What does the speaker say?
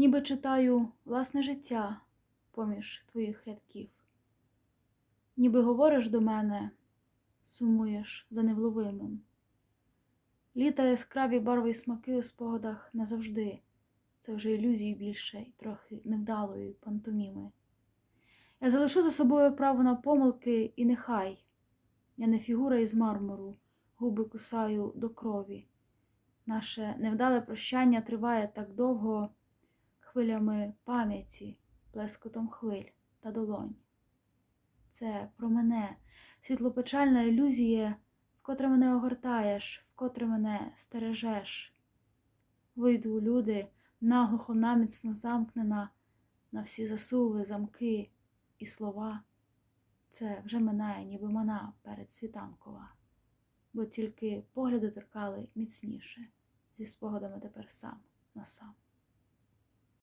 ніби читаю власне життя поміж твоїх рядків. Ніби говориш до мене, сумуєш за невловимим. Літа яскраві барви й смаки у спогадах назавжди. Це вже ілюзії більше й трохи невдалої пантоміми. Я залишу за собою право на помилки, і нехай я не фігура із мармуру, губи кусаю до крові. Наше невдале прощання триває так довго хвилями пам'яті, плескотом хвиль та долонь. Це про мене, світлопечальна ілюзія, вкотре мене огортаєш, вкотре мене стережеш. Вийду у люди, наглухо наміцно замкнена на всі засуви, замки і слова. Це вже минає, ніби мана перед світанкова, бо тільки погляди торкали міцніше, зі спогадами тепер сам на сам.